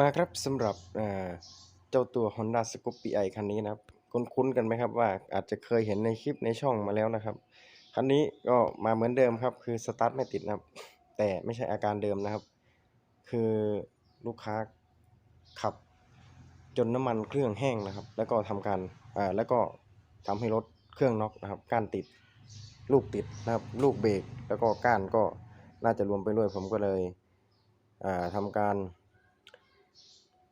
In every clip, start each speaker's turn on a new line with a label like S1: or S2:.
S1: มาครับสำหรับเจ้าตัว Honda Scoopy i คันนี้นะครับ คุ้นๆกันไหมครับว่าอาจจะเคยเห็นในคลิปในช่องมาแล้วนะครับ คันนี้ก็มาเหมือนเดิมครับ คือสตาร์ทไม่ติดนะครับ แต่ไม่ใช่อาการเดิมนะครับ คือลูกค้าขับจนน้ำมันเครื่องแห้งนะครับ แล้วก็ทำการอ่าแล้วก็ทำให้รถเครื่องน็อกนะครับก้านติด ลูกติดนะครับ ลูกเบรกแล้วก็ก้านก็น่าจะรวมไปด้วยผมก็เลยอ่าทำการ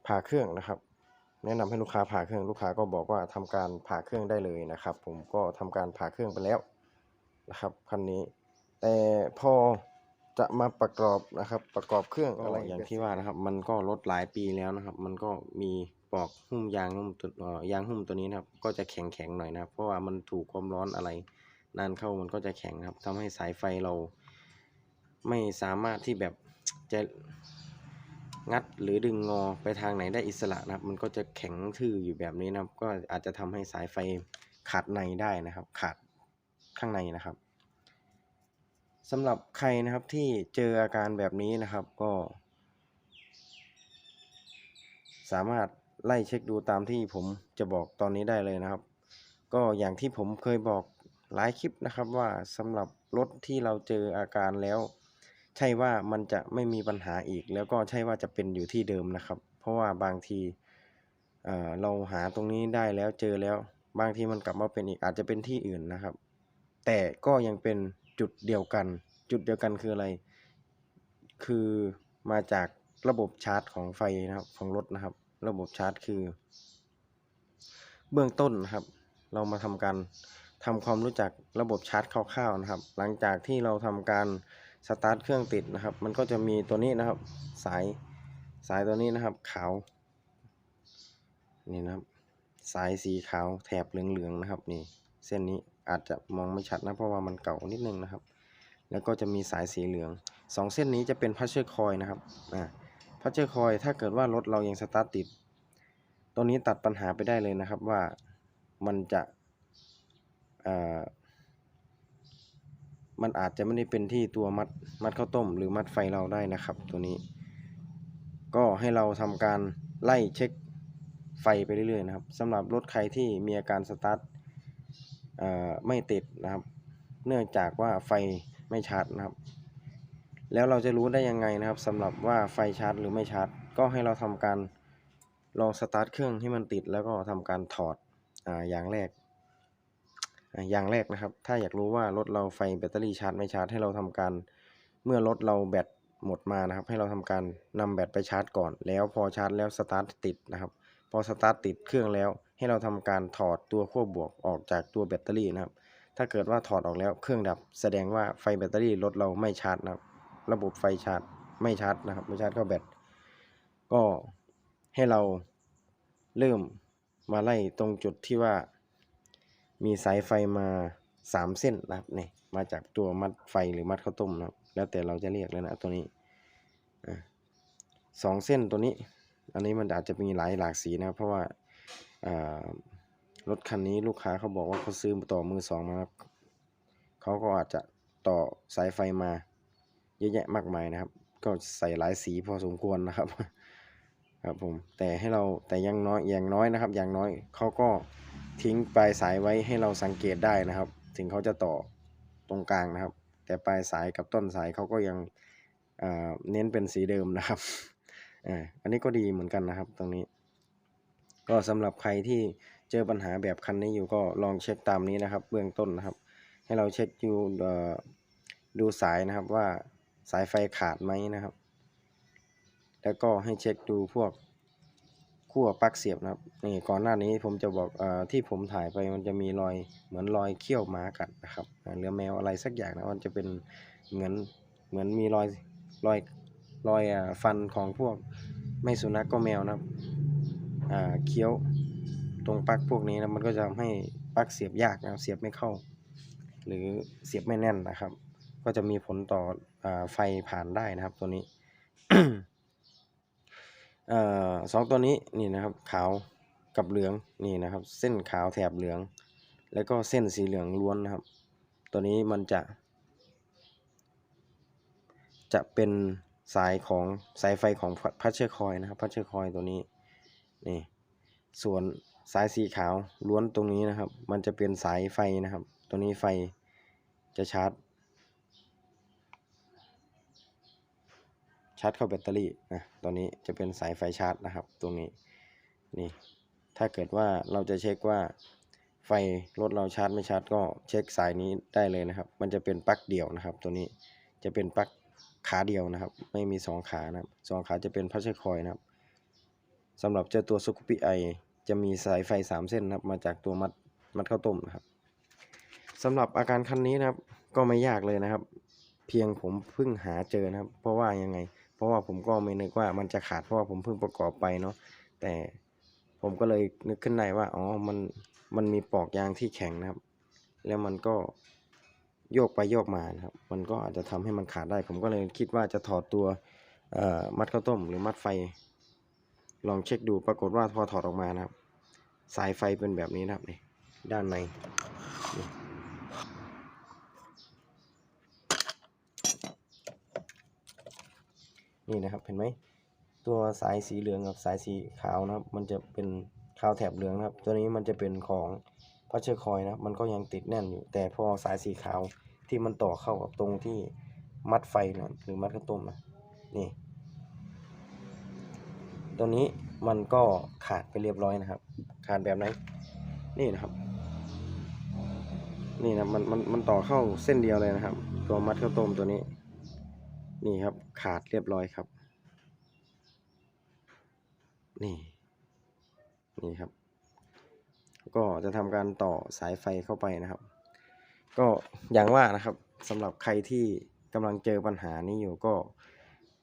S1: ผ่าเครื่องนะครับ แนะนำให้ลูกค้าผ่าเครื่องลูกค้าก็บอกว่าทำการผ่าเครื่องได้เลยนะครับ ผมก็ทำการผ่าเครื่องไปแล้วนะครับคันนี้ แต่พอจะมาประกอบนะครับ ประกอบเครื่องอะไรอย่างที่ว่านะครับ มันก็รถหลายปีแล้วนะครับ มันก็มีปลอกหุ้มยางหุ้มตัวเอ่อยางหุ้มตัวนี้นะครับ ก็จะแข็งแข็งๆหน่อยนะครับ เพราะว่ามันถูกความร้อนอะไรนานเข้ามันก็จะแข็งครับทำให้สายไฟเรา ไม่สามารถที่แบบจะ งัดหรือดึงงอไปทางไหนได้อิสระนะครับ มันก็จะแข็งทื่ออยู่แบบนี้นะครับ ก็อาจจะทำให้สายไฟขาดในได้นะครับ ขาดข้างในนะครับสำหรับใครนะครับที่เจออาการแบบนี้นะครับก็ สามารถไล่เช็คดูตามที่ผมจะบอกตอนนี้ได้เลยนะครับ ก็อย่างที่ผมเคยบอกหลายคลิปนะครับว่าสำหรับรถที่เราเจออาการแล้ว ใช่ว่ามันจะไม่มีปัญหาอีก แล้วก็ใช่ว่าจะเป็นอยู่ที่เดิมนะครับ เพราะว่าบางทีเเราหาตรงนี้ได้แล้วเจอแล้ว บางทีมันกลับมาเป็นอีกอาจจะเป็นที่อื่นนะครับ แต่ก็ยังเป็นจุดเดียวกัน จุดเดียวกันคืออะไร คือมาจากระบบชาร์จของไฟนะครับของรถนะครับ ระบบชาร์จคือ เบื้องต้นนะครับ เรามาทำการทำความรู้จักระบบชาร์จคร่าวๆนะครับ หลังจากที่เราทำการ สตาร์ทเครื่องติดนะครับ มันก็จะมีตัวนี้นะครับ สายสายตัวนี้นะครับขาวนี่นะครับ สายสีขาวแถบเหลืองๆนะครับ นี่ เส้นนี้อาจจะมองไม่ชัดนะเพราะว่ามันเก่านิดนึงนะครับ แล้วก็จะมีสายสีเหลืองสองเส้นนี้จะเป็นพัชเชอร์คอยนะครับอ่าพัชเชอร์คอยถ้าเกิดว่ารถเรายังสตาร์ทติดตัวนี้ตัดปัญหาไปได้เลยนะครับว่ามันจะอ่อ มันอาจจะไม่ได้เป็นที่ตัวมัดมัดข้าวต้ม หรือมัดไฟเราได้นะครับ ตัวนี้ ก็ให้เราทำการไล่เช็คไฟไปเรื่อยๆนะครับสำหรับรถใครที่มีอาการสตาร์ทเอ่อไม่ติดนะครับ เนื่องจากว่าไฟไม่ชาร์จนะครับ แล้วเราจะรู้ได้ยังไงนะครับสำหรับว่าไฟชาร์จหรือไม่ชาร์จ ก็ให้เราทำการลองสตาร์ทเครื่องให้มันติดแล้วก็ทำการถอดอ่าอย่างแรก อย่างแรกนะครับ ถ้าอยากรู้ว่ารถเราไฟแบตเตอรี่ชาร์จไม่ชาร์จให้เราทำการ เมื่อรถเราแบตหมดมานะครับ ให้เราทำการนำแบตไปชาร์จก่อน แล้วพอชาร์จแล้วสตาร์ทติดนะครับ พอสตาร์ทติดเครื่องแล้ว ให้เราทำการถอดตัวขั้วบวกออกจากตัวแบตเตอรี่นะครับ ถ้าเกิดว่าถอดออกแล้วเครื่องดับ แสดงว่าไฟแบตเตอรี่รถเราไม่ชาร์จนะครับ ระบบไฟชาร์จไม่ชาร์จนะครับ ไม่ชาร์จเข้าแบต ก็ให้เราเริ่มมาไล่ตรงจุดที่ว่า มีสายไฟมาสามเส้นนะครับนี่มาจากตัวมัดไฟหรือมัดข้าวต้มนะครับแล้วแต่เราจะเรียกเลยนะตัวนี้อะสองเส้นตัวนี้ อันนี้มันอาจจะมีหลายหลากสีนะครับเพราะว่าอ่ารถคันนี้ลูกค้าเขาบอกว่าเขาซื้อต่อมือสองมาครับเขาก็อาจจะต่อสายไฟมาเยอะแยะมากมายนะครับ ก็ใส่หลายสีพอสมควรนะครับ ครับผมแต่ให้เราแต่ยังน้อยอย่างน้อยนะครับ อย่างน้อยเขาก็ ทิ้งปลายสายไว้ให้เราสังเกตได้นะครับ ถึงเขาจะต่อตรงกลางนะครับ แต่ปลายสายกับต้นสายเขาก็ยังเน้นเป็นสีเดิมนะครับอันนี้ก็ดีเหมือนกันนะครับ ตรงนี้ ก็สำหรับใครที่เจอปัญหาแบบคันนี้อยู่ก็ลองเช็คตามนี้นะครับ เบื้องต้นนะครับ ให้เราเช็คดูดูสายนะครับว่าสายไฟขาดไหมนะครับ แล้วก็ให้เช็คดูพวก ขั้วปลั๊กเสียบนะครับนี่ก่อนหน้านี้ผมจะบอกเอ่อที่ผมถ่ายไปมันจะมีรอยเหมือนรอยเขี้ยวหมากัดนะครับหรือแมวอะไรสักอย่างนะมันจะเป็นเหมือนเหมือนมีรอยรอยรอยอฟันของพวกไม่สุนัขก็แมวนะครับอ่าเคี้ยวตรงปลั๊กพวกนี้นะมันก็จะทำให้ปลั๊กเสียบยากนะครับเสียบไม่เข้า หรือเสียบไม่แน่นนะครับ ก็จะมีผลต่ออไฟผ่านได้นะครับตัวนี้ เอ่อสองตัวนี้นี่นะครับขาวกับเหลืองนี่นะครับ เส้นขาวแถบเหลือง แล้วก็เส้นสีเหลืองล้วนนะครับ ตัวนี้มันจะ จะเป็นสายของสายไฟของพัชเชอร์คอยนะครับพัชเชอร์คอยตัวนี้นี่ส่วนสายสีขาวล้วนตรงนี้นะครับ มันจะเป็นสายไฟนะครับ ตัวนี้ไฟจะชาร์จ ชาร์จเข้าแบตเตอรี่นะตัวนี้จะเป็นสายไฟชาร์จนะครับ ตรงนี้นี่ถ้าเกิดว่าเราจะเช็คว่าไฟรถเราชาร์จไม่ชาร์จก็เช็คสายนี้ได้เลยนะครับ มันจะเป็นปลั๊กเดี่ยวนะครับ ตัวนี้จะเป็นปลั๊กขาเดียวนะครับ ไม่มีสองขานะครับสองขาจะเป็นพัชเชอร์คอยนะครับสำหรับเจ้าตัวสกูปี้ไอจะมีสายไฟสามเส้นนะครับ มาจากตัวมัดมัดข้าวต้มนะครับสำหรับอาการคันนี้นะครับ ก็ไม่ยากเลยนะครับ เพียงผมเพิ่งหาเจอนะครับ เพราะว่ายังไง ราะว่าผมก็ไม่นึกว่ามันจะขาดเพราะว่าผมเพิ่งประกอบไปเนาะแต่ผมก็เลยนึกขึ้นได้ว่าอ๋อมันมันมีปลอกยางที่แข็งนะครับ แล้วมันก็โยกไปโยกมานะครับ มันก็อาจจะทำให้มันขาดได้ ผมก็เลยคิดว่าจะถอดตัวมัดข้าวต้มหรือมัดไฟ ลองเช็คดูปรากฏว่าพอถอดออกมานะครับ สายไฟเป็นแบบนี้นะครับนี่ด้านใน นี่นะครับเห็นไหมตัวสายสีเหลืองกับสายสีขาวนะครับ มันจะเป็นขาวแถบเหลืองนะครับ ตัวนี้มันจะเป็นของพัชเชอร์คอยนะครับ มันก็ยังติดแน่นอยู่ แต่พอสายสีขาวที่มันต่อเข้ากับตรงที่มัดไฟนะหรือมัดข้าวต้มนะนี่ ตัวนี้มันก็ขาดไปเรียบร้อยนะครับ ขาดแบบไหนนี่นะครับ นี่นะมันมันมันต่อเข้าเส้นเดียวเลยนะครับ ตัวมัดข้าวต้มตัวนี้ นี่ครับขาดเรียบร้อยครับ นี่นี่ครับ ก็จะทำการต่อสายไฟเข้าไปนะครับ ก็อย่างว่านะครับสำหรับใครที่กำลังเจอปัญหานี้อยู่ก็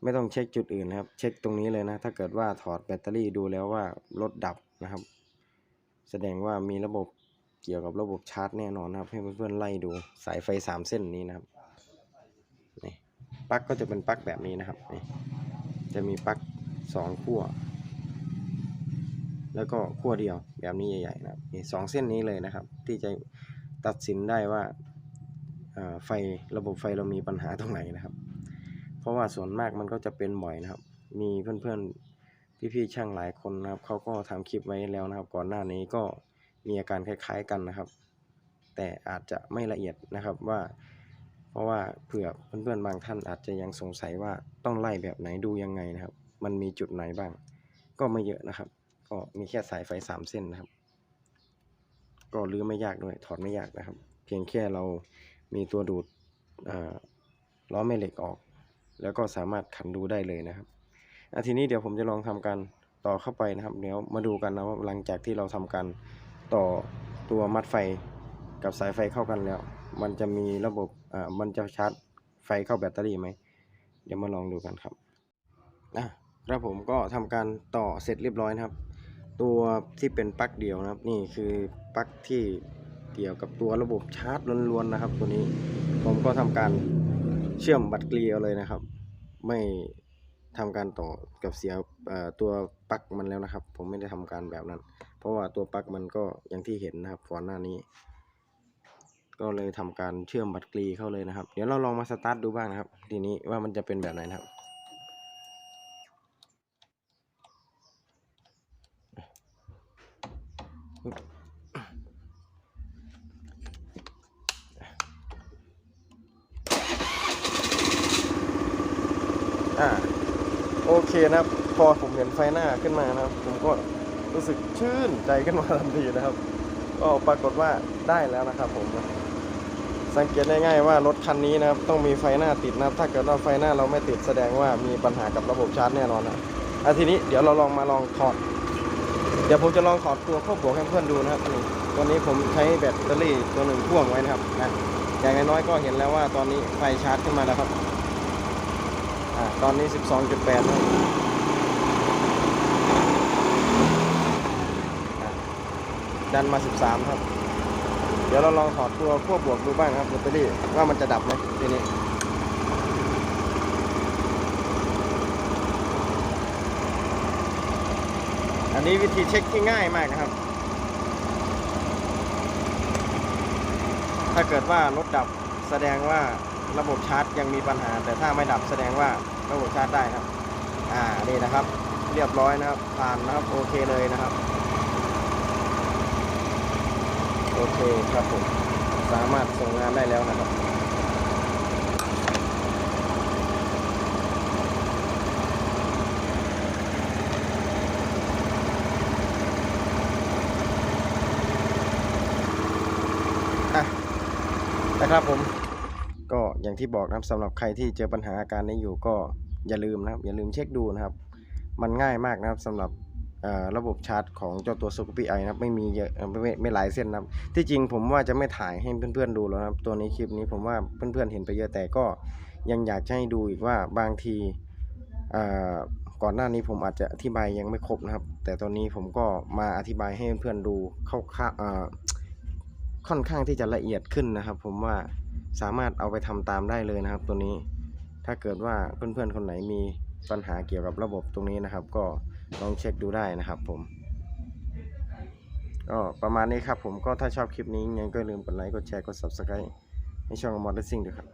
S1: ไม่ต้องเช็คจุดอื่นนะครับ เช็คตรงนี้เลยนะ ถ้าเกิดว่าถอดแบตเตอรี่ดูแล้วว่ารถดับนะครับ แสดงว่ามีระบบเกี่ยวกับระบบชาร์จแน่นอนนะครับ ให้เพื่อนๆไล่ดูสายไฟสามเส้นนี้นะครับ ปลั๊กก็จะเป็นปลั๊กแบบนี้นะครับนี่จะมีปลั๊กสองขั้ว แล้วก็ขั้วเดียวแบบนี้ใหญ่ๆนะครับนี่สองเส้นนี้เลยนะครับ ที่จะตัดสินได้ว่าไฟระบบไฟเรามีปัญหาตรงไหนนะครับ เพราะว่าส่วนมากมันก็จะเป็นบ่อยนะครับ มีเพื่อนๆพี่ๆช่างหลายคนนะครับเขาก็ทำคลิปไว้แล้วนะครับ ก่อนหน้านี้ก็มีอาการคล้าย ๆกันนะครับ แต่อาจจะไม่ละเอียดนะครับว่า เพราะว่าเผื่อเพื่อนๆบางท่านอาจจะยังสงสัยว่าต้องไล่แบบไหนดูยังไงนะครับ มันมีจุดไหนบ้าง ก็ไม่เยอะนะครับ ก็มีแค่สายไฟสามเส้นนะครับ ก็รื้อไม่ยากด้วยถอดไม่ยากนะครับ เพียงแค่เรามีตัวดูดอ่อล้อแม่เหล็กออก แล้วก็สามารถขันดูได้เลยนะครับทีนี้เดี๋ยวผมจะลองทำการต่อเข้าไปนะครับเดี๋ยวมาดูกันนะว่าหลังจากที่เราทำการต่อตัวมัดไฟกับสายไฟเข้ากันแล้ว มันจะมีระบบอ่ามันจะชาร์จไฟเข้าแบตเตอรี่ไหม เดี๋ยวมาลองดูกันครับอะครับผมก็ทำการต่อเสร็จเรียบร้อยนะครับ ตัวที่เป็นปลั๊กเดี่ยวนะครับ นี่คือปลั๊กที่เกี่ยวกับตัวระบบชาร์จล้วนๆนะครับ ตัวนี้ผมก็ทำการเชื่อมบัตรเกลียวเลยนะครับ ไม่ทำการต่อกับเสียอ่อตัวปลั๊กมันแล้วนะครับ ผมไม่ได้ทำการแบบนั้น เพราะว่าตัวปลั๊กมันก็อย่างที่เห็นนะครับก่อนหน้านี้ ก็เลยทำการเชื่อมบัตรกรีเข้าเลยนะครับ เดี๋ยวเราลองมาสตาร์ทดูบ้างนะครับ ทีนี้ว่ามันจะเป็นแบบไหนนะครับ อ่า โอเคนะครับ พอผมเห็นไฟหน้าขึ้นมานะครับ ผมก็รู้สึกชื่นใจขึ้นมาทันทีนะครับ ก็ปรากฏว่าได้แล้วนะครับผมนะ สังเกตได้ง่ายว่ารถคันนี้นะครับต้องมีไฟหน้าติดนะครับ ถ้าเกิดว่าไฟหน้าเราไม่ติดแสดงว่ามีปัญหากับระบบชาร์จแน่นอนนะอะทีนี้เดี๋ยวเราลองมาลองถอด เดี๋ยวผมจะลองถอดตัวเข้าบวกให้เพื่อนดูนะครับนี่ตัวนี้ผมใช้แบตเตอรี่ตัวหนึ่งพ่วงไว้นะครับนะอย่างน้อยก็เห็นแล้วว่าตอนนี้ไฟชาร์จขึ้นมาแล้วครับอ่าตอนนี้ 12.8นะครับอะดันมา 13 ครับ เดี๋ยวเราลองถอดตัวขั้วบวกดูบ้างครับแบตเตอรี่ว่ามันจะดับไหมทีนี้อันนี้วิธีเช็คที่ง่ายมากนะครับ ถ้าเกิดว่ารถดับแสดงว่าระบบชาร์จยังมีปัญหา แต่ถ้าไม่ดับแสดงว่าระบบชาร์จได้ครับ อ่า นี่นะครับ เรียบร้อยนะครับ ผ่านนะครับ โอเคเลยนะครับ โอเคครับผม สามารถส่งงานได้แล้วนะครับอะนะครับผมก็อย่างที่บอกนะครับสำหรับใครที่เจอปัญหาอาการนี้อยู่ก็อย่าลืมนะครับ อย่าลืมเช็คดูนะครับ มันง่ายมากนะครับสำหรับ ระบบชาร์จของเจ้าตัว s c o p y i นะครับไม่มีเยอะไม่ไม่หลายเส้นนะครับ ที่จริงผมว่าจะไม่ถ่ายให้เพื่อนๆดูแล้วนะครับ ตัวนี้คลิปนี้ผมว่าเพื่อนๆเห็นไปเยอะแต่ก็ยังอยากจะให้ดูอีกว่าบางทีก่อนหน้านี้ผมอาจจะอธิบายยังไม่ครบนะครับ แต่ตอนนี้ผมก็มาอธิบายให้เพื่อนๆดูเข้าข้าเอ่อค่อนข้างที่จะละเอียดขึ้นนะครับ ผมว่าสามารถเอาไปทำตามได้เลยนะครับ ตัวนี้ถ้าเกิดว่าเพื่อนๆคนไหนมีปัญหาเกี่ยวกับระบบตรงนี้นะครับ ก็ ลองเช็คดูได้นะครับผม ก็ประมาณนี้ครับผมก็ถ้าชอบคลิปนี้ยังไงก็ลืมกดไลค์กดแชร์กด subscribe ให้ช่องมอเตอร์ซิ่งด้วยครับ